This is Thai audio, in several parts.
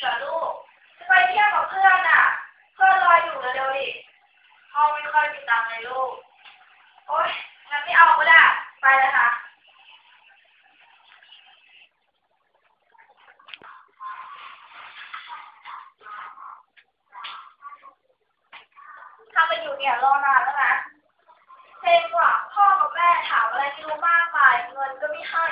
เหรอลูก จะไปเที่ยวกับเพื่อนอะ เพื่อนรออยู่เร็วๆดิพ่อไม่ค่อยมีตังค์เลยลูก โอ๊ยงั้นไม่เอาก็ได้ ไปเลยค่ะทำไปอยู่เนี่ยรอนานแล้วนะเพลงว่าพ่อกับแม่ถามอะไรไม่รู้มากมาย เงินก็ไม่ให้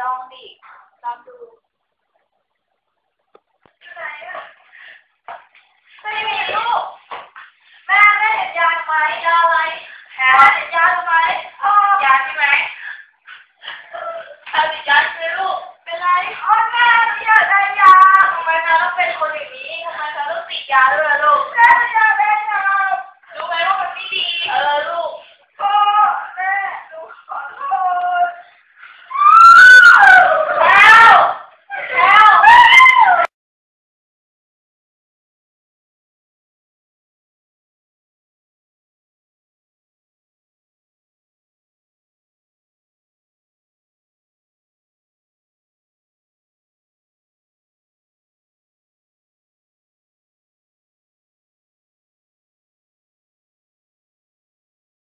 ลองดิลองดูที่ไหนอะไม่มีลูก แม่ได้เห็นยาไหมยาอะไรแผลเห็นยาไหมยาใช่ไหมเอาดยาซื้อลูก เป็นไรพ่อแม่ไม่อยากได้ยาทำไมเธอต้องเป็นคนอย่างนี้ทำไมเธอต้องติดยาด้วย